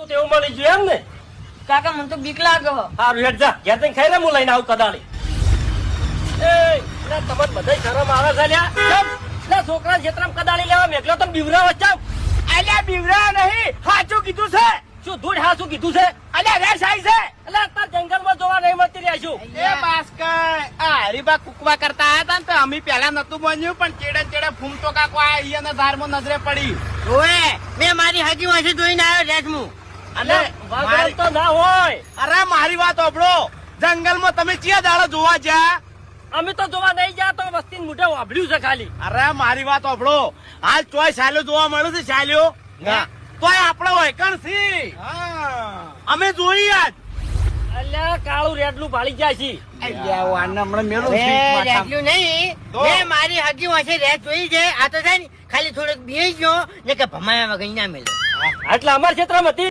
તો તેવું મળી ગયું એમ ને? કાકા મને તો બીક લાગે સારું હેઠ હેડ જા. ઘેર જઈને ખાઈને હું લઈને આવું કદાળી. એ લે તમને બધાય શરમ આવે છે લ્યા. છોકરા જેતરામ કદાળી લેવા મેઘલો તમે બીવરા વચ્ચા અલ્યા બીવરા નહીં. સાચું કીધું છે. શું ધૂળ હાસું કીધું છે? અલ્યા રે સાઈ છે. એટલે અત્યારે જંગલમાં જોવા નહીં મળતી રહ્યા છું એ બાસ્કર આ હરીબા કુકવા કરતા આયા તા ને તો અમે પેલા નતું બન્યું પણ ચેડે ચેડે ફૂમતો કાકો આ અહીંયાના ધારમાં નજરે પડી. ઓએ મેં મારી હગી વાંચી જોઈને આવ્યો રેસમું. અને તો ના હોય. અરે મારી વાત ઓબળો જંગલમાં તમે ચિયા દાડો જોવા જ્યાં? અમે તો જોવા નહીં ગયા તો વસ્તી મોઢે વાભળ્યું છે ખાલી. અરે મારી વાત ઓબળો હાલ ચોય સાલ્યો જોવા મળ્યો છે સાલ્યો. તોય આપણે વૈકણ સી અમે જોઈ આજ. અલ્યા કાળું રેડલું ભાળી જાય છે નહીં. મેં મારી હગી જોઈ છે. આ તો છે ને ખાલી થોડોક બેસી ગયો. ને કે ભમાયા વગર ના એટલે અમારા ક્ષેત્રમાં હતી.